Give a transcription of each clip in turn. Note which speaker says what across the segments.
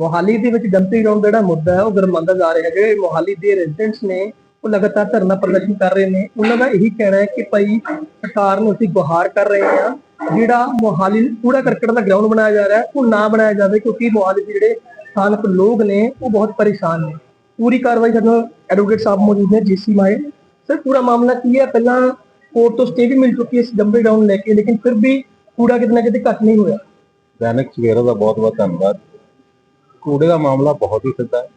Speaker 1: ਮੋਹਾਲੀ ਦੇ ਵਿੱਚ dumping ground ਜਿਹੜਾ ਮੁੱਦਾ ਹੈ, ਉਹ ਗਰਮਾਉਂਦਾ ਜਾ ਰਿਹਾ ਹੈ ਮੋਹਾਲੀ ਦੇ ਰੈਜ਼ੀਡੈਂਟਸ ਨੇ ਉਹ ਲਗਾਤਾਰ ਧਰਨਾ ਪ੍ਰਦਰਸ਼ਨ ਕਰ ਰਹੇ ਨੇ। ਉਹਨਾਂ ਦਾ ਇਹੀ ਕਹਿਣਾ ਹੈ ਕਿ ਭਾਈ ਸਰਕਾਰ ਨੂੰ ਅਸੀਂ ਗੁਹਾਰ ਕਰ ਰਹੇ ਹਾਂ, ਜਿਹੜਾ ਮੋਹਾਲੀ ਕੂੜਾ ਕਰਕਟ ਦਾ ਗਰਾਊਂਡ ਬਣਾਇਆ ਜਾ ਰਿਹਾ, ਉਹ ਨਾ ਬਣਾਇਆ ਜਾਵੇ ਕਿਉਂਕਿ ਮੋਹਾਲੀ ਦੇ ਜਿਹੜੇ ਸਥਾਨਕ ਲੋਕ ਨੇ, ਉਹ ਬਹੁਤ ਪਰੇਸ਼ਾਨ ਨੇ। ਪੂਰੀ ਕਾਰਵਾਈ ਸਾਡੇ ਐਡਵੋਕੇਟ ਸਾਹਿਬ ਮੌਜੂਦ ਨੇ, ਜੀਸੀ ਮਾਏ। ਸਰ, ਪੂਰਾ ਮਾਮਲਾ ਕੀ ਹੈ? ਪਹਿਲਾਂ ਕੋਰਟ ਤੋਂ ਸਟੇ ਵੀ ਮਿਲ ਚੁੱਕੀ ਹੈ ਇਸ ਡੰਪਿੰਗ ਗਰਾਊਂਡ ਲੈ ਕੇ, ਲੇਕਿਨ ਫਿਰ ਵੀ ਕੂੜਾ ਕਿਤੇ ਕਿਤੇ ਘੱਟ ਨਹੀਂ ਹੋਇਆ।
Speaker 2: ਦੈਨਿਕ ਸਵੇਰਾ ਦਾ ਬਹੁਤ ਬਹੁਤ ਧੰਨਵਾਦ। ਕੂੜੇ ਦਾ ਮਾਮਲਾ ਬਹੁਤ ਹੀ ਸਿੱਧਾ ਹੈ।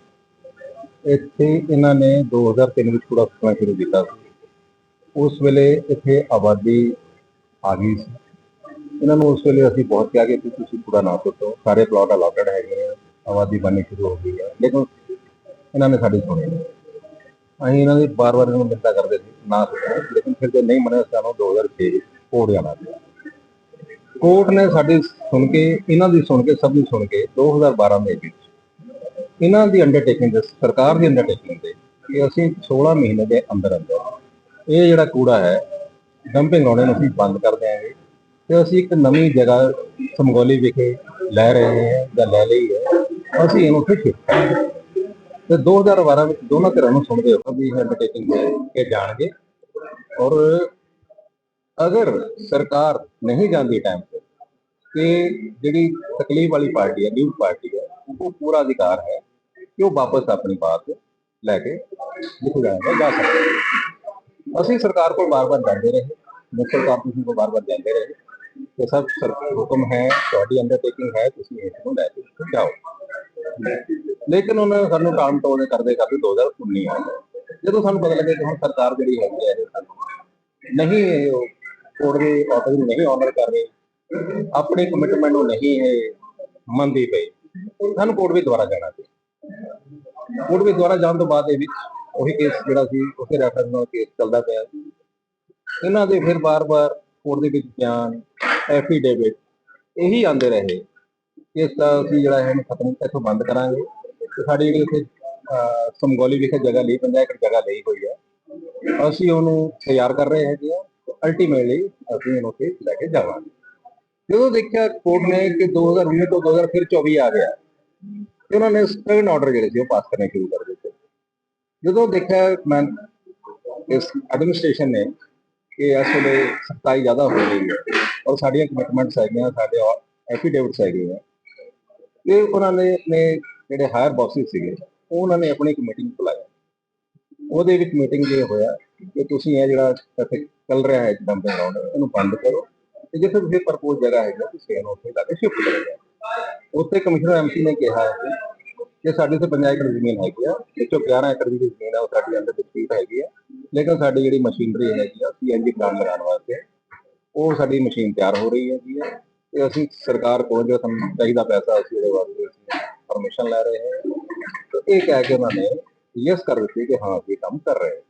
Speaker 2: ਇੱਥੇ ਇਹਨਾਂ ਨੇ 2003 ਵਿੱਚ ਕੂੜਾ ਸੁੱਟਣਾ ਸ਼ੁਰੂ ਕੀਤਾ ਸੀ। ਉਸ ਵੇਲੇ ਇੱਥੇ ਆਬਾਦੀ ਆ ਗਈ ਸੀ। ਇਹਨਾਂ ਨੂੰ ਉਸ ਵੇਲੇ ਅਸੀਂ ਬਹੁਤ ਕਿਹਾ ਕਿ ਤੁਸੀਂ ਕੂੜਾ ਨਾ ਸੁੱਟੋ, ਸਾਰੇ ਪਲਾਟ ਅਲਾਟਡ ਹੈਗੇ ਆ, ਆਬਾਦੀ ਬਣਨੀ ਸ਼ੁਰੂ ਹੋ ਗਈ ਹੈ ਲੇਕਿਨ ਇਹਨਾਂ ਨੇ ਸਾਡੀ ਸੁਣੀ ਨਹੀਂ। ਅਸੀਂ ਇਹਨਾਂ ਦੀ ਬਾਰ-ਬਾਰ ਇਹਨਾਂ ਨੂੰ ਮਿੰਤਾ ਕਰਦੇ ਸੀ, ਨਾ ਸੁਣੋ ਲੇਕਿਨ ਫਿਰ ਜੇ ਨਹੀਂ ਮੰਨਿਆ ਸਾਨੂੰ 2006 ਵਿੱਚ ਕੋਰਟ ਜਾਣਾ ਕੋਰਟ ਨੇ ਸਾਡੀ ਸੁਣ ਕੇ, ਇਹਨਾਂ ਦੀ ਸੁਣ ਕੇ, ਸਭ ਦੀ ਸੁਣ ਕੇ 2012 ਦੇ ਵਿੱਚ ਇਹਨਾਂ ਦੀ ਅੰਡਰਟੇਕਿੰਗ ਦੇ, ਸਰਕਾਰ ਦੀ ਅੰਡਰਟੇਕਿੰਗ ਤੇ ਕਿ ਅਸੀਂ 16 ਮਹੀਨੇ ਦੇ ਅੰਦਰ ਅੰਦਰ ਇਹ ਜਿਹੜਾ ਕੂੜਾ ਹੈ ਡੰਪਿੰਗ ਗਰਾਊਂਡ ਨੂੰ ਅਸੀਂ ਬੰਦ ਕਰ ਦਿਆਂਗੇ ਤੇ ਅਸੀਂ ਇੱਕ ਨਵੀਂ ਜਗ੍ਹਾ ਸਮਗੋਲੀ ਵਿਖੇ ਲੈ ਰਹੇ ਹਾਂ ਜਾਂ ਲੈ ਲਈ ਹੈ, ਅਸੀਂ ਇਹਨੂੰ ਫਿਰ ਸ਼ਿਫਟ ਕਰਾਂਗੇ ਤੇ 2012 ਵਿੱਚ ਦੋਨਾਂ ਧਿਰਾਂ ਨੂੰ ਸੁਣਦੇ ਹੋ ਵੀ ਅੰਡਰਟੇਕਿੰਗ ਹੈ ਕਿ ਜਾਣਗੇ ਔਰ ਅਗਰ ਸਰਕਾਰ ਨਹੀਂ ਜਾਂਦੀ ਟਾਈਮ ਤੇ ਕਿ ਜਿਹੜੀ ਤਕਲੀਫ ਵਾਲੀ ਪਾਰਟੀ ਹੈ ਨਿਊ ਪਾਰਟੀ ਹੈ, ਉਹ ਪੂਰਾ ਅਧਿਕਾਰ ਹੈ ਕਿ ਉਹ ਵਾਪਸ ਆਪਣੀ ਬਾਤ ਲੈ ਕੇ ਜਿੱਥੇ ਜਾ ਸਕਦਾ ਅਸੀਂ ਸਰਕਾਰ ਕੋਲ ਬਾਰ-ਬਾਰ ਜਾਂਦੇ ਰਹੇ, ਮੁੱਖ ਕਾਰਪੋਰੇਸ਼ਨ ਕੋਲ ਬਾਰ-ਬਾਰ ਜਾਂਦੇ ਰਹੇ ਕਿ ਸਭ ਸਰਕਾਰ ਹੁਕਮ ਹੈ, ਤੁਹਾਡੀ ਅੰਡਰਟੇਕਿੰਗ ਹੈ, ਤੁਸੀਂ ਇਸ ਨੂੰ ਲੈ ਕੇ ਜਾਓ। ਲੇਕਿਨ ਉਹਨਾਂ ਸਾਨੂੰ ਟਾਮ ਟੋਲੇ ਕਰਦੇ ਕਰਦੇ 2019 ਆ, ਜਦੋਂ ਸਾਨੂੰ ਪਤਾ ਲੱਗਿਆ ਕਿ ਹੁਣ ਸਰਕਾਰ ਜਿਹੜੀ ਹੈਗੀ ਹੈ ਸਾਨੂੰ ਨਹੀਂ ਉਹ ਕੋਰਟ ਦੇ ਆਰਡਰ ਨੂੰ ਨਹੀਂ ਆਨਰ ਕਰ ਰਹੇ ਆਪਣੀ ਕਮਿਟਮੈਂਟ ਨੂੰ ਨਹੀਂ ਇਹ ਮੰਨਦੀ ਪਈ। ਸਾਨੂੰ ਕੋਰਟ ਵੀ ਦੁਆਰਾ ਜਾਣਾ ਪਿਆ ਕੋਰਟ ਵੀ ਦੁਆਰਾ ਜਾਣ ਤੋਂ ਬਾਅਦ ਇਹ ਵਿੱਚ ਉਹੀ ਕੇਸ ਜਿਹੜਾ ਸੀ ਉਸੇ ਰੈਫਰੈਂਸ ਨਾਲ ਕੇਸ ਚੱਲਦਾ ਪਿਆ। ਇਹਨਾਂ ਦੇ ਫਿਰ ਬਾਰ-ਬਾਰ ਕੋਰਟ ਦੇ ਵਿੱਚ ਬਿਆਨ ਐਫੀਡੇਵਿਟ ਇਹੀ ਆਂਦੇ ਰਹੇ ਇਸ ਦਾ ਅਸੀਂ ਜਿਹੜਾ ਹੈ ਇਹਨੂੰ ਖਤਮ, ਇੱਥੋਂ ਬੰਦ ਕਰਾਂਗੇ। ਤੇ ਸਾਡੀ ਜਿਹੜੀ ਇੱਥੇ ਸਮਗੋਲੀ ਵਿਖੇ ਜਗ੍ਹਾ ਲਈ 50 ਏਕੜ ਜਗ੍ਹਾ ਲਈ ਹੋਈ ਹੈ। ਅਸੀਂ ਉਹਨੂੰ ਤਿਆਰ ਕਰ ਰਹੇ ਹੈਗੇ ਆ ਅਲਟੀਮੇਟਲੀ ਅਸੀਂ ਇਹਨੂੰ ਉੱਥੇ ਲੈ ਕੇ ਜਾਵਾਂਗੇ। ਜਦੋਂ ਦੇਖਿਆ ਕੋਰਟ ਨੇ ਕਿ 2019 ਤੋਂ 2000 ਫਿਰ 24 ਆ ਗਿਆ, ਤੇ ਉਹਨਾਂ ਨੇ ਸਟਰਨ ਆਰਡਰ ਜਿਹੜੇ ਸੀ ਉਹ ਪਾਸ ਕਰਨੇ ਸ਼ੁਰੂ ਕਰ ਦਿੱਤੇ। ਜਦੋਂ ਦੇਖਿਆ ਮੈਂ ਇਸ ਐਡਮਿਨਿਸਟ੍ਰੇਸ਼ਨ ਨੇ ਕਿ ਇਸ ਵੇਲੇ ਸਖਤਾਈ ਜ਼ਿਆਦਾ ਹੋ ਰਹੀ ਹੈ ਔਰ ਸਾਡੀਆਂ ਕਮਿਟਮੈਂਟਸ ਹੈਗੀਆਂ, ਸਾਡੇ ਐਫੀਡੇਵਿਟਸ ਹੈਗੇ ਆ ਤੇ ਉਹਨਾਂ ਨੇ ਆਪਣੇ ਜਿਹੜੇ ਹਾਇਰ ਬੌਸਿਸ ਸੀਗੇ, ਉਹਨਾਂ ਨੇ ਆਪਣੀ ਇੱਕ ਮੀਟਿੰਗ ਬੁਲਾਇਆ ਉਹਦੇ ਵਿੱਚ ਮੀਟਿੰਗ ਇਹ ਹੋਇਆ ਕਿ ਤੁਸੀਂ ਇਹ ਜਿਹੜਾ ਇੱਥੇ ਚੱਲ ਰਿਹਾ ਹੈ ਡੰਪਿੰਗ ਗਰਾਊਂਡ ਇਹਨੂੰ ਬੰਦ ਕਰੋ। ਤੇ ਜਿੱਥੇ ਤੁਸੀਂ ਪ੍ਰਪੋਜ਼ ਜਗ੍ਹਾ ਹੈਗਾ ਤੁਸੀਂ ਇਹਨੂੰ ਉੱਥੇ ਲਾ ਕੇ ਸ਼ਿਫਟ ਕਰੋ। ਉੱਥੇ ਕਮਿਸ਼ਨਰ ਐਮਸੀ ਨੇ ਕਿਹਾ ਹੈ ਕਿ ਸਾਡੇ ਤੇ 50 ਏਕੜ ਜ਼ਮੀਨ ਹੈਗੀ ਆ, ਵਿੱਚੋਂ 11 ਏਕੜ ਦੀ ਜ਼ਮੀਨ ਆ, ਉਹ ਸਾਡੀ ਅੰਦਰ ਡਿਸਪਿਊਟ ਹੈਗੀ ਆ। ਲੇਕਿਨ ਸਾਡੀ ਜਿਹੜੀ ਮਸ਼ੀਨਰੀ ਹੈਗੀ ਆ ਸੀਐਨਜੀ ਪਲਾਂਟ ਲਗਾਉਣ ਵਾਸਤੇ, ਉਹ ਸਾਡੀ ਮਸ਼ੀਨ ਤਿਆਰ ਹੋ ਰਹੀ ਹੈਗੀ ਆ। ਤੇ ਅਸੀਂ ਸਰਕਾਰ ਕੋਲ ਜੋ ਸਾਨੂੰ ਚਾਹੀਦਾ ਪੈਸਾ, ਅਸੀਂ ਉਹਦੇ ਵਾਸਤੇ ਪਰਮਿਸ਼ਨ ਲੈ ਰਹੇ ਹਾਂ। ਤੇ ਇਹ ਕਹਿ ਕੇ ਉਹਨਾਂ ਨੇ ਯੈਸ ਕਰ ਦਿੱਤੀ ਕਿ ਹਾਂ, ਅਸੀਂ ਕੰਮ ਕਰ ਰਹੇ ਹਾਂ।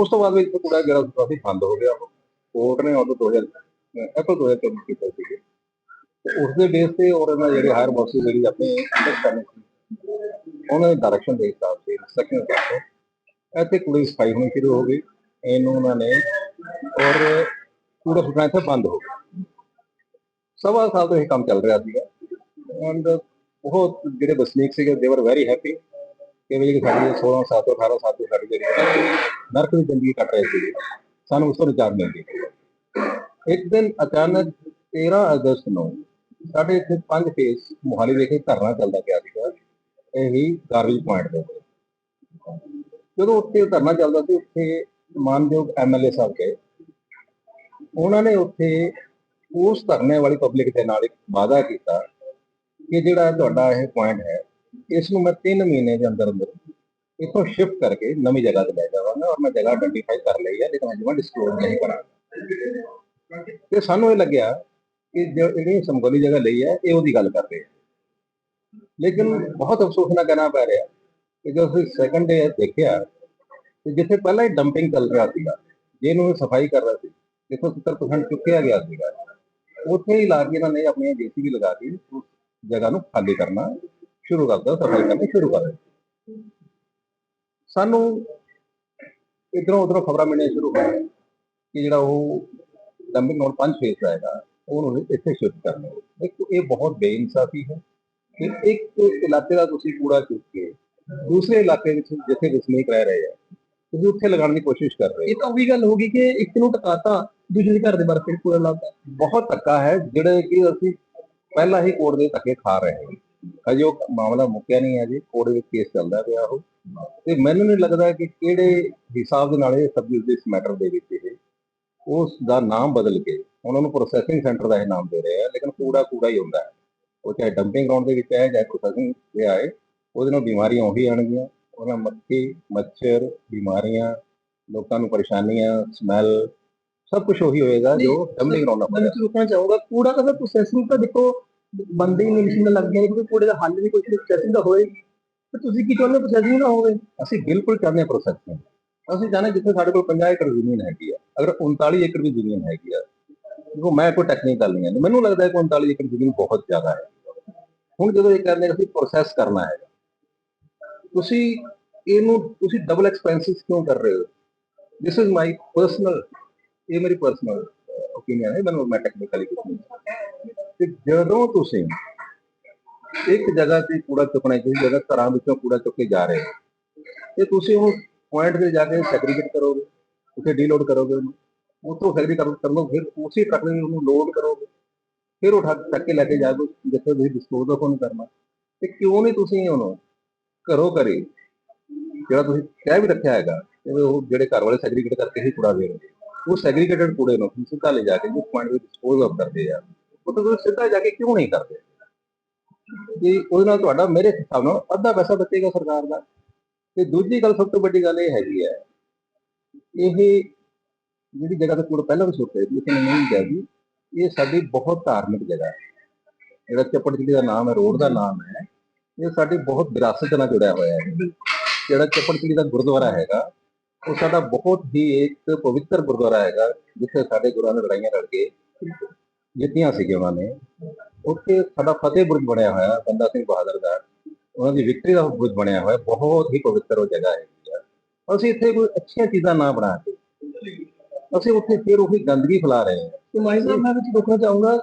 Speaker 2: ਉਸ ਤੋਂ ਬਾਅਦ ਵਿੱਚ ਕੂੜਾ ਜਿਹੜਾ ਸੀ ਬੰਦ ਹੋ ਗਿਆ ਉਹ। ਕੋਰਟ ਨੇ ਆਰਡਰ 2000 ਅਪ੍ਰੈਲ 2024 ਕੀਤਾ ਸੀ। ਉਸ ਦੇ ਬੇਸ ਤੇ ਔਰ ਇਹਨਾਂ ਜਿਹੜੇ ਹਾਇਰ ਬੌਸਿਸ ਜਿਹੜੀ ਆਪਣੇ ਅੰਡਰਸਟੈਂਡਿੰਗ ਸੀ, ਉਹਨਾਂ ਦੇ ਡਾਇਰੈਕਸ਼ਨ ਦੇ ਹਿਸਾਬ ਤੇ ਸੈਕੰਡ ਤੱਕ ਇੱਥੇ ਕੂੜੇ ਦੀ ਸਫ਼ਾਈ ਹੋਣੀ ਸ਼ੁਰੂ ਹੋ ਗਈ। ਇਹਨੂੰ ਉਹਨਾਂ ਨੇ ਔਰ ਕੂੜਾ ਸੁੱਟਣਾ ਇੱਥੇ ਬੰਦ ਹੋ ਗਿਆ। ਸਵਾ ਸਾਲ ਤੋਂ ਇਹ ਕੰਮ ਚੱਲ ਰਿਹਾ ਸੀਗਾ। ਐਂਡ ਬਹੁਤ ਜਿਹੜੇ ਵਸਨੀਕ ਸੀਗੇ ਦੇ ਵਰ ਵੈਰੀ ਹੈਪੀ ਕਿ ਜਿਹੜੀ ਸਾਡੀ 16 ਸਾਲ ਤੋਂ 18 ਸਾਲ ਤੋਂ ਸਾਡੀ ਜਿਹੜੀ ਨਰਕ ਦੀ ਜ਼ਿੰਦਗੀ ਕੱਟ ਰਹੇ ਸੀ ਸਾਨੂੰ ਉਸ ਤੋਂ ਰਿਚਾਰਜ ਮਿਲਦੀ ਇੱਕ ਦਿਨ ਅਚਾਨਕ 13 ਅਗਸਤ ਨੂੰ ਸਾਡੇ ਇੱਥੇ ਪੰਜ ਫੇਸ ਮੁਹਾਲੀ ਵਿਖੇ ਧਰਨਾ ਚੱਲਦਾ ਪਿਆ ਸੀਗਾ, ਇਹੀ ਗਾਰਬੇਜ ਪੁਆਇੰਟ ਦੇ ਉੱਤੇ। ਜਦੋਂ ਉੱਥੇ ਧਰਨਾ ਚੱਲਦਾ ਸੀ, ਉੱਥੇ ਮਾਨਯੋਗ ਐਮਐਲਏ ਸਾਹਿਬ ਗਏ। ਉਹਨਾਂ ਨੇ ਉੱਥੇ ਉਸ ਧਰਨੇ ਵਾਲੀ ਪਬਲਿਕ ਦੇ ਨਾਲ ਇੱਕ ਵਾਅਦਾ ਕੀਤਾ ਕਿ ਜਿਹੜਾ ਤੁਹਾਡਾ ਇਹ ਪੁਆਇੰਟ ਹੈ ਇਸ ਨੂੰ ਮੈਂ 3 ਮਹੀਨੇ ਦੇ ਅੰਦਰ ਅੰਦਰ ਇਥੋਂ ਸ਼ਿਫਟ ਕਰਕੇ ਨਵੀਂ ਜਗ੍ਹਾ ਤੇ ਲੈ ਜਾਵਾਂਗਾ ਔਰ ਮੈਂ ਜਗ੍ਹਾ ਆਇਡੈਂਟੀਫਾਈ ਕਰ ਲਈ ਹੈ ਲੇਕਿਨ ਅਜੇ ਮੈਂ ਡਿਸਕਲੋਜ਼ ਨਹੀਂ ਕਰਾਂਗਾ। ਤੇ ਸਾਨੂੰ ਇਹ ਲੱਗਿਆ ਕਿ ਜਿਹੜੀ ਸਮਗੋਲੀ ਜਗ੍ਹਾ ਲਈ ਹੈ ਇਹ ਉਹਦੀ ਗੱਲ ਕਰ ਰਹੇ ਆ। ਲੇਕਿਨ ਬਹੁਤ ਅਫਸੋਸ ਨਾਲ ਕਹਿਣਾ ਪੈ ਰਿਹਾ ਕਿ ਜਦੋਂ ਅਸੀਂ ਸੈਕੰਡ ਡੇ ਦੇਖਿਆ ਤੇ ਜਿੱਥੇ ਪਹਿਲਾਂ ਹੀ ਡੰਪਿੰਗ ਚੱਲ ਰਿਹਾ ਸੀਗਾ, ਜਿਹਨੂੰ ਸਫ਼ਾਈ ਕਰ ਰਿਹਾ ਸੀ, ਜਿੱਥੋਂ 70% ਚੁੱਕਿਆ ਗਿਆ ਸੀਗਾ, ਉੱਥੇ ਹੀ ਲਾ ਕੇ ਇਹਨਾਂ ਨੇ ਆਪਣੀਆਂ ਜੀਸੀਬੀ ਲਗਾ ਕੇ ਉਸ ਜਗ੍ਹਾ ਨੂੰ ਖਾਲੀ ਕਰਨਾ। ਸ਼ੁਰੂ ਕਰ ਦਿੱਤਾ ਸਫ਼ਾਈ ਕਰਨੀ ਸ਼ੁਰੂ ਕਰ ਦਿੱਤੀ ਸਾਨੂੰ ਇਧਰੋਂ ਉਧਰੋਂ ਖਬਰਾਂ ਮਿਲਣੀਆਂ ਸ਼ੁਰੂ ਹੋ ਗਈਆਂ ਕਿ ਜਿਹੜਾ ਉਹ ਡੰਪਿੰਗ ਨੋਟ ਪੰਜ ਫੇਸ ਆਏਗਾ ਉਹਨੂੰ ਇੱਥੇ ਸ਼ਿਫਟ ਕਰਨਾ। ਦੇਖੋ ਇਹ ਬਹੁਤ ਬੇਇਨਸਾਫੀ ਹੈ ਕਿ ਇੱਕ ਇਲਾਕੇ ਦਾ ਤੁਸੀਂ ਕੂੜਾ ਚੁੱਕ ਕੇ ਦੂਸਰੇ ਇਲਾਕੇ ਵਿੱਚ ਜਿੱਥੇ ਵਸਨੀਕ ਰਹਿ ਰਹੇ ਆ ਤੁਸੀਂ ਉੱਥੇ ਲਗਾਉਣ ਦੀ ਕੋਸ਼ਿਸ਼ ਕਰ ਰਹੇ
Speaker 1: ਇਹ ਤਾਂ ਉਹੀ ਗੱਲ ਹੋ ਗਈ ਕਿ ਇੱਕ ਨੂੰ ਟਕਾਤਾ ਦੂਜੇ ਦੇ ਘਰ ਦੇ ਫਿਰ ਕੂੜਾ ਲਾਤਾ।
Speaker 2: ਬਹੁਤ ਧੱਕਾ ਹੈ ਜਿਹੜੇ ਕਿ ਅਸੀਂ ਪਹਿਲਾਂ ਹੀ ਕੋਰਟ ਦੇ ਧੱਕੇ ਖਾ ਰਹੇ ਹਾਂ। ਅਜੇ ਉਹ ਮਾਮਲਾ ਮੁੱਕਿਆ ਨਹੀਂ ਹੈ ਜੀ ਕੋਰਟ ਵਿੱਚ ਕੇਸ ਚੱਲਦਾ ਪਿਆ ਉਹ। ਤੇ ਮੈਨੂੰ ਨਹੀਂ ਲੱਗਦਾ ਕਿ ਕਿਹੜੇ ਹਿਸਾਬ ਦੇ ਨਾਲ ਇਹ ਸਬ ਇਸ ਮੈਟਰ ਦੇ ਵਿੱਚ ਇਹ ਉਸ ਦਾ ਨਾਮ ਬਦਲ ਕੇ ਉਹਨਾਂ ਨੂੰ ਪ੍ਰੋਸੈਸਿੰਗ ਸੈਂਟਰ ਦਾ ਇਹ ਨਾਮ ਦੇ ਰਹੇ ਆ ਲੇਕਿਨ ਕੂੜਾ ਕੂੜਾ ਹੀ ਹੁੰਦਾ ਹੈ। ਉਹ ਚਾਹੇ ਡੰਪਿੰਗ ਗਰਾਊਂਡ ਦੇ ਵਿੱਚ ਹੈ ਜਾਂ ਪ੍ਰੋਸੈਸਿੰਗ ਤੇ ਆਏ ਉਹਦੇ ਨਾਲ ਬਿਮਾਰੀਆਂ ਉਹੀ ਆਣਗੀਆਂ ਉਹਨਾਂ ਮੱਖੀ ਮੱਛਰ ਬਿਮਾਰੀਆਂ ਲੋਕਾਂ ਨੂੰ ਪਰੇਸ਼ਾਨੀਆਂ ਸਮੈਲ ਸਭ ਕੁਝ ਉਹੀ ਹੋਏਗਾ ਜੋ ਡੰਪਿੰਗ ਗਰਾਊਂਡ
Speaker 1: ਮੈਂ ਵਿੱਚ ਰੁਕਣਾ ਚਾਹੂੰਗਾ ਕੂੜਾ ਦਾ ਪ੍ਰੋਸੈਸਿੰਗ ਤਾਂ ਦੇਖੋ ਬੰਦੇ ਹੀ ਨਹੀਂ ਮਸ਼ੀਨਾਂ ਲੱਗ ਗਈਆਂ ਨੇ, ਕਿਉਂਕਿ ਕੂੜੇ ਦਾ ਹੱਲ ਵੀ ਕੋਈ ਪ੍ਰੋਸੈਸਿੰਗ ਦਾ ਹੋਏਗੀ ਤੇ ਤੁਸੀਂ ਕੀ ਚਾਹੁੰਦੇ ਪ੍ਰੋਸੈਸਿੰਗ ਨਾ ਹੋਵੇ?
Speaker 2: ਅਸੀਂ ਬਿਲਕੁਲ ਚਾਹੁੰਦੇ ਪ੍ਰੋਸੈਸਿੰਗ ਅਸੀਂ ਚਾਹੁੰਦੇ ਜਿੱਥੇ ਸਾਡੇ ਕੋਲ 50 ਏਕੜ ਜ਼ਮੀਨ ਹੈਗੀ ਆ ਅਗਰ 39 ਏਕੜ ਵੀ ਜ਼ਮੀਨ ਹੈਗੀ ਆ। ਦੇਖੋ ਮੈਂ ਕੋਈ ਟੈਕਨੀਕਲ ਨਹੀਂ ਹਾਂ ਮੈਨੂੰ ਲੱਗਦਾ ਹੈ 39 ਏਕੜ ਜ਼ਮੀਨ ਬਹੁਤ ਜ਼ਿਆਦਾ ਹੈ। ਹੁਣ ਜਦੋਂ ਇਹ ਕਹਿੰਦੇ ਅਸੀਂ ਪ੍ਰੋਸੈਸ ਕਰਨਾ ਹੈ ਤੁਸੀਂ ਇਹਨੂੰ ਤੁਸੀਂ ਡਬਲ ਐਕਸਪੈਂਸਿਸ ਕਿਉਂ ਕਰ ਰਹੇ ਹੋ? ਦਿਸ ਇਜ਼ ਮਾਈ ਪਰਸਨਲ ਇਹ ਮੇਰੀ ਪਰਸਨਲ ਓਪੀਨੀਅਨ ਹੈ ਮੈਨੂੰ ਮੈਂ ਟੈਕਨੀਕਲੀ ਕੁਝ ਨਹੀਂ। ਤੇ ਜਦੋਂ ਤੁਸੀਂ ਇੱਕ ਜਗ੍ਹਾ ਤੇ ਕੂੜਾ ਚੁੱਕਣਾ ਜਿਹੜੀ ਜਗ੍ਹਾ ਘਰਾਂ ਵਿੱਚੋਂ ਕੂੜਾ ਚੁੱਕ ਕੇ ਜਾ ਰਹੇ ਹੋ, ਤੇ ਤੁਸੀਂ ਉਹ ਪੁਆਇੰਟ ਤੇ ਜਾ ਕੇ ਸੈਗਰੀਗੇਟ ਕਰੋਗੇ, ਉੱਥੇ ਡੀਲੋਡ ਕਰੋਗੇ ਉਹਨੂੰ, ਉੱਥੋਂ ਸੈਗਰੀਗੇਟ ਕਰ ਫਿਰ ਉਸੇ ਟਰੱਕ ਦੇ ਉਹਨੂੰ ਲੋਡ ਕਰੋਗੇ, ਫਿਰ ਉਹ ਚੱਕ ਕੇ ਲੈ ਕੇ ਜਾਓਗੇ, ਜਿੱਥੇ ਤੁਸੀਂ ਡਿਸਪੋਜ਼ ਆਫ ਉਹਨੂੰ ਕਰਨਾ। ਤੇ ਕਿਉਂ ਨਹੀਂ ਤੁਸੀਂ ਉਹਨੂੰ ਘਰੋਂ ਕਰੇ ਜਿਹੜਾ ਤੁਸੀਂ ਕਹਿ ਵੀ ਰੱਖਿਆ ਹੈਗਾ ਕਿ ਉਹ ਜਿਹੜੇ ਘਰ ਵਾਲੇ ਸੈਗਰੀਗੇਟ ਕਰਕੇ ਹੀ ਕੂੜਾ ਦੇ ਰਹੇ ਉਹ ਸੈਗਰੀਗੇਟਡ ਕੂੜੇ ਨੂੰ ਤੁਸੀਂ ਸਿੱਧਾ ਲੈ ਜਾ ਕੇ, ਜਿਸ ਪੁਆਇੰਟ ਤੇ ਡਿਸਪੋਜ਼ ਆਫ ਕਰਦੇ ਆ। ਉਹ ਤੁਸੀਂ ਸਿੱਧਾ ਜਾ ਕੇ ਕਿਉਂ ਨਹੀਂ ਕਰਦੇ? ਕਿ ਉਹਦੇ ਨਾਲ ਤੁਹਾਡਾ ਮੇਰੇ ਹਿਸਾਬ ਨਾਲ ਅੱਧਾ ਪੈਸਾ ਬਚੇਗਾ ਸਰਕਾਰ ਦਾ। ਤੇ ਦੂਜੀ ਗੱਲ ਸਭ ਤੋਂ ਵੱਡੀ ਗੱਲ ਇਹ ਹੈਗੀ ਹੈ, ਇਹ ਜਿਹੜੀ ਜਗ੍ਹਾ ਤੇ ਕੂੜਾ ਪਹਿਲਾਂ ਵੀ ਸੁੱਟੇ ਸੀ ਕਿਸੇ ਨਹੀਂ ਕਿਹਾ ਇਹ ਸਾਡੀ ਬਹੁਤ ਧਾਰਮਿਕ ਜਗ੍ਹਾ ਹੈ। ਜਿਹੜਾ ਚੱਪੜ ਚਿੜੀ ਦਾ ਨਾਮ ਹੈ, ਰੋਡ ਦਾ ਨਾਮ ਹੈ, ਇਹ ਸਾਡੀ ਬਹੁਤ ਵਿਰਾਸਤ ਨਾਲ ਜੁੜਿਆ ਹੋਇਆ ਹੈ। ਜਿਹੜਾ ਚੱਪੜ ਚਿੜੀ ਦਾ ਗੁਰਦੁਆਰਾ ਹੈਗਾ, ਉਹ ਸਾਡਾ ਬਹੁਤ ਹੀ ਇੱਕ ਪਵਿੱਤਰ ਗੁਰਦੁਆਰਾ ਹੈਗਾ, ਜਿੱਥੇ ਸਾਡੇ ਗੁਰਾਂ ਨੇ ਲੜਾਈਆਂ ਲੜ ਕੇ ਜਿੱਤੀਆਂ ਸੀ ਉਹਨਾਂ ਨੇ, ਉੱਥੇ ਸਾਡਾ ਫਤਿਹ ਬੁਰਜ ਬਣਿਆ ਹੋਇਆ, ਬੰਦਾ ਸਿੰਘ ਬਹਾਦਰ ਦਾ। ਉਹਨਾਂ ਦੀ ਵਿਕਟਰੀ ਦਾ ਬੁਰਜ ਬਣਿਆ ਹੋਇਆ, ਬਹੁਤ ਹੀ ਪਵਿੱਤਰ ਉਹ ਜਗ੍ਹਾ ਹੈਗੀ ਅਸੀਂ ਇੱਥੇ ਕੋਈ ਅੱਛੀਆਂ ਚੀਜ਼ਾਂ ਨਾ ਬਣਾ ਕੇ, ਅਸੀਂ ਉੱਥੇ ਫਿਰ ਉਹੀ ਗੰਦਗੀ ਫੈਲਾ ਰਹੇ ਹਾਂ।
Speaker 1: ਤੇ ਮਾਈ ਸਾਹਿਬ, ਮੈਂ ਵਿੱਚ ਰੁਕਣਾ ਚਾਹੂੰਗਾ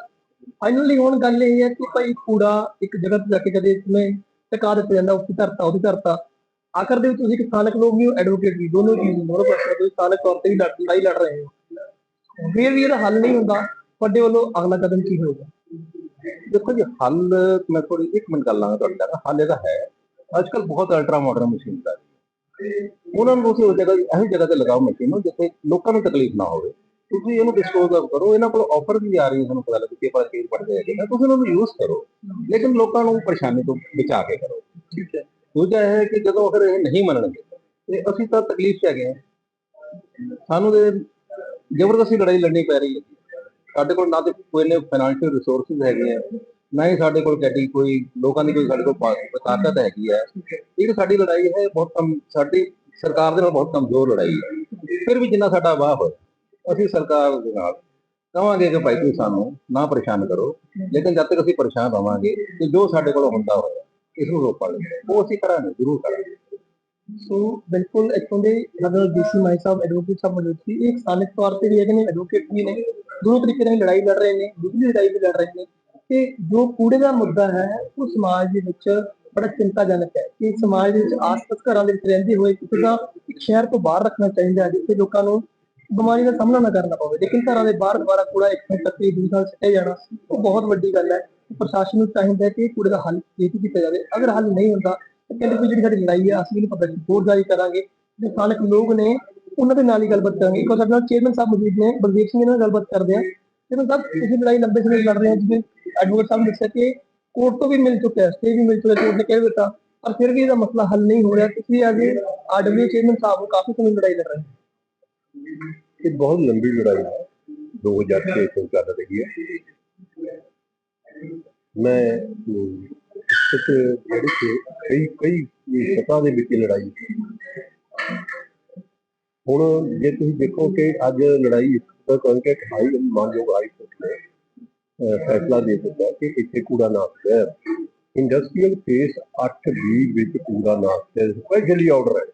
Speaker 1: ਫਾਈਨਲੀ ਹੁਣ ਗੱਲ ਇਹ ਹੈ ਕਿ ਭਾਈ ਕੂੜਾ ਇੱਕ ਜਗ੍ਹਾ ਤੇ ਜਾ ਕੇ ਕਦੇ ਇਸमें ਟਿਕਾ ਦਿੱਤਾ ਜਾਂਦਾ ਉੱਥੇ ਧਰਤਾ, ਉਹਦੀ ਧਰਤਾ। ਆਖਰ ਦੇ ਵਿੱਚ ਤੁਸੀਂ ਇੱਕ ਸਥਾਨਕ ਲੋਕ ਵੀ ਐਡਵੋਕੇਟ ਵੀ, ਦੋਨੋਂ ਚੀਜ਼ ਦੋਨੋਂ ਪਾਸੇ ਤੁਸੀਂ ਸਥਾਨਕ ਤੌਰ ਤੇ ਵੀ ਲੜਾਈ ਲੜ ਰਹੇ ਹੋ। ਫਿਰ ਵੀ ਇਹਦਾ ਹੱਲ ਨਹੀਂ ਹੁੰਦਾ। ਤੁਹਾਡੇ ਵੱਲੋਂ ਅਗਲਾ ਕਦਮ ਕੀ ਹੋਏਗਾ?
Speaker 2: ਦੇਖੋ ਜੀ ਹੱਲ ਮੈਂ ਥੋੜੀ ਇੱਕ ਮਿੰਟ ਗੱਲ ਲਾਂਗਾ ਤੁਹਾਡੇ ਨਾਲ। ਹੱਲ ਇਹਦਾ ਹੈ ਅੱਜ ਕੱਲ ਬਹੁਤ ਅਲਟਰਾ ਮਾਡਰਨ ਮਸ਼ੀਨ ਆ ਉਹਨਾਂ ਨੂੰ ਤੁਸੀਂ ਉਹ ਜਗ੍ਹਾ ਇਹੋ ਜਗ੍ਹਾ ਤੇ ਲਗਾਓ ਮਸ਼ੀਨ ਨੂੰ ਜਿੱਥੇ ਲੋਕਾਂ ਨੂੰ ਤਕਲੀਫ ਨਾ ਹੋਵੇ। ਤੁਸੀਂ ਇਹਨੂੰ ਡਿਸਪੋਜ਼ ਆਫ ਕਰੋ ਇਹਨਾਂ ਕੋਲ ਆਫਰ ਵੀ ਆ ਰਹੀ ਹੈ ਤੁਹਾਨੂੰ ਪਤਾ ਲੱਗੇ ਕਿ ਪਰ ਚੀਜ਼ ਪੜਦੇ ਹੈਗੇ ਨਾ। ਤੁਸੀਂ ਉਹਨਾਂ ਨੂੰ ਯੂਜ਼ ਕਰੋ ਲੇਕਿਨ ਲੋਕਾਂ ਨੂੰ ਪਰੇਸ਼ਾਨੀ ਤੋਂ ਬਚਾ ਕੇ ਕਰੋ।
Speaker 1: ਠੀਕ ਹੈ।
Speaker 2: ਦੂਜਾ ਇਹ ਹੈ ਕਿ ਜਦੋਂ ਅਗਰ ਇਹ ਨਹੀਂ ਮੰਨਣਗੇ ਤੇ ਅਸੀਂ ਤਾਂ ਤਕਲੀਫ 'ਚ ਹੈਗੇ ਸਾਨੂੰ ਤੇ ਜ਼ਬਰਦਸਤੀ ਲੜਾਈ ਲੜਨੀ ਪੈ ਰਹੀ ਹੈ। ਸਾਡੇ ਕੋਲ ਨਾ ਤੇ ਕੋਈ ਨੇ ਫਾਈਨੈਂਸ਼ੀਅਲ ਰਿਸੋਰਸਸ ਹੈਗੇ ਆ, ਨਾ ਹੀ ਸਾਡੇ ਕੋਲ ਕੈਟੀ ਕੋਈ, ਲੋਕਾਂ ਦੀ ਕੋਈ ਸਾਡੇ ਕੋਲ ਤਾਕਤ ਹੈਗੀ ਹੈ ਇਹ ਸਾਡੀ ਲੜਾਈ ਹੈ ਬਹੁਤ ਕਮ, ਸਾਡੀ ਸਰਕਾਰ ਦੇ ਨਾਲ ਬਹੁਤ ਕਮਜ਼ੋਰ ਲੜਾਈ ਹੈ। ਫਿਰ ਵੀ ਜਿੰਨਾ ਸਾਡਾ ਵਾਹ ਹੋਇਆ, ਅਸੀਂ ਸਰਕਾਰ ਦੇ ਨਾਲ ਕਹਾਂਗੇ ਕਿ ਭਾਈ ਤੁਸੀਂ ਸਾਨੂੰ ਨਾ ਪਰੇਸ਼ਾਨ ਕਰੋ, ਲੇਕਿਨ ਜਦ ਤੱਕ ਅਸੀਂ ਪਰੇਸ਼ਾਨ ਰਵਾਂਗੇ ਤੇ ਜੋ ਸਾਡੇ ਕੋਲ ਹੁੰਦਾ ਹੋਇਆ, ਇਸ ਨੂੰ ਰੋਕਾਂਗੇ ਉਹ ਅਸੀਂ ਕਰਾਂਗੇ, ਜ਼ਰੂਰ ਕਰਾਂਗੇ।
Speaker 1: ਸੋ, ਬਿਲਕੁਲ ਇੱਥੋਂ ਦੇ ਨਗਰ ਡੀਸੀ ਮਾਈ ਸਾਹਿਬ ਐਡਵੋਕੇਟ ਸਾਹਿਬ ਮੌਜੂਦ ਸੀ, ਇਹ ਸਥਾਨਕ ਤੌਰ ਤੇ ਵੀ ਹੈਗੇ ਨੇ ਐਡਵੋਕੇਟ ਵੀ ਨੇ। ਦੋਨੋਂ ਤਰੀਕੇ ਨਾਲ ਲੜਾਈ ਲੜ ਰਹੇ ਨੇ ਬਿਜਲੀ ਲੜਾਈ ਵੀ ਲੜ ਰਹੇ ਨੇ ਤੇ ਜੋ ਕੂੜੇ ਦਾ ਮੁੱਦਾ ਹੈ, ਉਹ ਸਮਾਜ ਦੇ ਵਿੱਚ ਬੜਾ ਚਿੰਤਾਜਨਕ ਹੈ ਕਿ ਸਮਾਜ ਦੇ ਵਿੱਚ ਆਸ-ਪਾਸ ਘਰਾਂ ਦੇ ਵਿੱਚ ਰਹਿੰਦੇ ਹੋਏ ਕਿਸੇ ਦਾ ਇੱਕ ਸ਼ਹਿਰ ਤੋਂ ਬਾਹਰ ਰੱਖਣਾ ਚਾਹੀਦਾ ਹੈ, ਜਿੱਥੇ ਲੋਕਾਂ ਨੂੰ ਬਿਮਾਰੀ ਦਾ ਸਾਹਮਣਾ ਨਾ ਕਰਨਾ ਪਵੇ। ਲੇਕਿਨ ਘਰਾਂ ਦੇ ਬਾਹਰ ਦੁਬਾਰਾ ਕੂੜਾ ਇੱਕ ਮਿੰਟ ਤੱਕ ਹੀ ਦੂਸਰਾ ਸਿੱਟਿਆ ਜਾਣਾ, ਉਹ ਬਹੁਤ ਵੱਡੀ ਗੱਲ ਹੈ। ਪ੍ਰਸ਼ਾਸਨ ਨੂੰ ਚਾਹੀਦਾ ਹੈ ਕਿ ਕੂੜੇ ਦਾ ਹੱਲ ਛੇਤੀ ਕੀਤਾ ਜਾਵੇ। ਅਗਰ ਹੱਲ ਨਹੀਂ ਹੁੰਦਾ, ਤਾਂ ਕਹਿੰਦੇ ਵੀ ਜਿਹੜੀ ਸਾਡੀ ਲੜਾਈ ਹੈ, ਅਸੀਂ ਇਹਨੂੰ ਪਤਾ ਨਹੀਂ, ਹੋਰ ਜਾਰੀ ਕਰਾਂਗੇ। ਜੋ ਸਥਾਨਕ ਲੋਕ ਨੇ ਉਹਨਾਂ ਦੇ ਨਾਲ ਹੀ ਗੱਲਬਾਤ ਕਰਾਂਗੇ। ਇੱਕ ਵਾਰ ਸਾਡੇ ਨਾਲ ਚੇਅਰਮੈਨ ਸਾਹਿਬ ਮੌਜੂਦ ਨੇ ਬਲਦੇਵ ਸਿੰਘ ਨਾਲ ਗੱਲਬਾਤ ਕਰਦੇ ਆ। ਚੇਅਰਮੈਨ ਸਾਹਿਬ ਤੁਸੀਂ ਲੜਾਈ ਲੰਬੇ ਸਮੇਂ ਤੋਂ ਲੜ ਰਹੇ ਹੋ ਜਿਵੇਂ ਐਡਵੋਕੇਟ ਸਾਹਿਬ ਨੇ ਦੱਸਿਆ ਕਿ ਕੋਰਟ ਤੋਂ ਵੀ ਮਿਲ ਚੁੱਕਿਆ ਸਟੇ ਵੀ ਮਿਲ ਚੁੱਕਿਆ ਕੋਰਟ ਨੇ ਕਹਿ ਦਿੱਤਾ ਪਰ ਫਿਰ ਵੀ ਇਹਦਾ ਮਸਲਾ ਹੱਲ ਨਹੀਂ ਹੋ ਰਿਹਾ। ਤੁਸੀਂ ਅੱਜ ਆਰਡਬਲਯੂ ਚੇਅਰਮੈਨ ਸਾਹਿਬ ਨੂੰ ਕਾਫੀ ਸਮੇਂ ਲੜਾਈ ਲੜ ਰਹੇ ਹੋ।
Speaker 2: ਇਹ ਬਹੁਤ ਲੰਬੀ ਲੜਾਈ ਹੈ। 2006 ਤੋਂ ਚੱਲ ਰਹੀ ਹੈ। ਮੈਂ ਅਮ, ਇੱਕ ਜਿਹੜੀ ਕਿ ਕਈ ਕਈ ਸਤਾ ਦੇ ਵਿੱਚ ਲੜਾਈ ਹੁਣ ਜੇ ਤੁਸੀਂ ਦੇਖੋ ਕਿ ਅੱਜ ਲੜਾਈ ਇਸ ਤੱਕ ਹਾਈ ਮਾਨਯੋਗ ਹਾਈ ਕੋਰਟ ਨੇ ਫੈਸਲਾ ਦੇ ਦਿੱਤਾ ਕਿ ਇੱਥੇ ਕੂੜਾ ਨਾ ਹੈ ਇੰਡਸਟਰੀਅਲ ਫੇਸ 8B ਵਿੱਚ ਕੂੜਾ ਨਾ ਹੈ ਸਪੈਸ਼ਲੀ ਆਰਡਰ ਹੈ।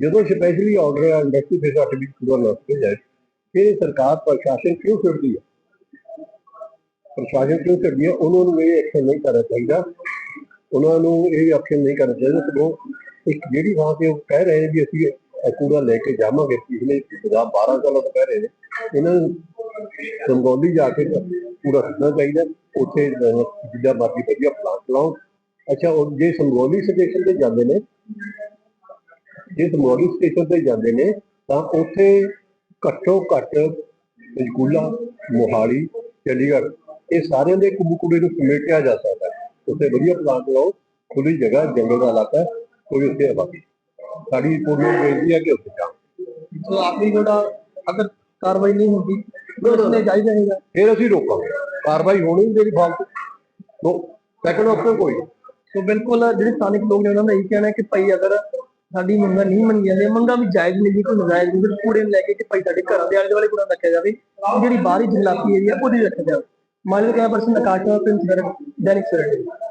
Speaker 2: ਜਦੋਂ ਸਪੈਸ਼ਲੀ ਆਰਡਰ ਹੈ ਇੰਡਸਟਰੀ ਫੇਸ 8B ਕੂੜਾ ਨਾ ਹੈ ਫਿਰ ਸਰਕਾਰ ਪ੍ਰਸ਼ਾਸਨ ਕਿਉਂ ਫਿਰਦੀ ਹੈ?
Speaker 3: ਪ੍ਰਸ਼ਾਸਨ ਕਿਉਂ ਕਰਦੀਆਂ ਉਹਨਾਂ ਨੂੰ ਇਹ ਐਕਸ਼ਨ ਨਹੀਂ ਕਰਨਾ ਚਾਹੀਦਾ। ਉਹਨਾਂ ਨੂੰ ਇਹ ਐਕਸ਼ਨ ਨਹੀਂ ਕਰਨਾ ਚਾਹੀਦਾ। ਸਗੋਂ ਇੱਕ ਜਿਹੜੀ ਥਾਂ ਤੇ ਉਹ ਕਹਿ ਰਹੇ ਵੀ ਅਸੀਂ ਇਹ ਕੂੜਾ ਲੈ ਕੇ ਜਾਵਾਂਗੇ ਪਿਛਲੇ 10 12 ਸਾਲਾਂ ਤੋਂ ਕਹਿ ਰਹੇ ਨੇ। ਇਹਨਾਂ ਨੂੰ ਸੰਗੋਲੀ ਜਾ ਕੇ ਕੂੜਾ ਸੁੱਟਣਾ ਚਾਹੀਦਾ ਉੱਥੇ ਅਹ, ਜਿੱਦਾਂ ਮਰਜ਼ੀ ਵਧੀਆ ਪਲਾਂਟ ਲਾਓ। ਅੱਛਾ ਉਹ ਜੇ ਸੰਗੋਲੀ ਸਟੇਸ਼ਨ ਤੇ ਜਾਂਦੇ ਨੇ ਜੇ ਸੰਗੋਲੀ ਸਟੇਸ਼ਨ ਤੇ ਜਾਂਦੇ ਨੇ ਤਾਂ ਉੱਥੇ ਘੱਟੋ ਘੱਟ ਪੰਚਕੂਲਾ ਮੋਹਾਲੀ ਚੰਡੀਗੜ੍ਹ ਇਹ ਸਾਰਿਆਂ ਦੇ ਕੂੜੇ ਕੁੜੇ ਨੂੰ ਸਮੇਟਿਆ ਜਾ ਸਕਦਾ। ਹੈ ਉੱਥੇ ਵਧੀਆ ਪਲਾਂਟ ਲਾਓ ਖੁੱਲੀ ਜਗ੍ਹਾ ਜੰਗਲ ਦਾ ਇਲਾਕਾ ਕੋਈ ਉੱਥੇ ਆਬਾਦੀ ਸਾਡੀ ਰਿਪੋਰਟ ਨੂੰ ਬੇਨਤੀ ਹੈ ਕਿ ਉੱਥੇ ਜਾਓ
Speaker 1: ਸੋ ਆਖਰੀ ਜਿਹੜਾ ਅਗਰ ਕਾਰਵਾਈ ਨਹੀਂ ਹੁੰਦੀ ਪੁਲਿਸ ਨੇ ਜਾਈ ਜਾਏਗਾ
Speaker 3: ਫਿਰ ਅਸੀਂ ਰੋਕਾਂਗੇ। ਕਾਰਵਾਈ ਹੋਣੀ ਨਹੀਂ ਜਿਹੜੀ ਫਾਲਤੂ। ਤੋਂ ਸੈਕੰਡ ਆਪਸ਼ਨ ਕੋਈ।
Speaker 1: ਸੋ ਬਿਲਕੁਲ ਜਿਹੜੇ ਸਥਾਨਕ ਲੋਕ ਨੇ ਉਹਨਾਂ ਦਾ ਇਹੀ ਕਹਿਣਾ ਹੈ ਕਿ ਭਾਈ ਅਗਰ ਸਾਡੀ ਮੰਗਾਂ ਨਹੀਂ ਮੰਨੀਆਂ ਜਾਂਦੀਆਂ ਮੰਗਾਂ ਵੀ ਜਾਇਜ਼ ਨਹੀਂ ਜੀ ਕੋਈ ਨਜਾਇਜ਼ ਨਹੀਂ ਫਿਰ ਕੂੜੇ ਨੂੰ ਲੈ ਕੇ ਕਿ ਭਾਈ ਸਾਡੇ ਘਰਾਂ ਦੇ ਆਲੇ ਦੁਆਲੇ ਕੂੜਾ ਰੱਖਿਆ ਜਾਵੇ ਜਿਹੜੀ ਬਾਹਰੀ ਜੰਗਲਾਤੀ ਏਰੀਆ ਉਹਦੀ ਰੱਖਿਆ ਜਾਵੇ। ਮਾਨਵ ਕੈਮਰਾ ਪਰਸਨ ਆਕਾਸ਼ ਪਿੰਡ ਸਰ ਦੈਨਿਕ ਸਵੇਰਾ।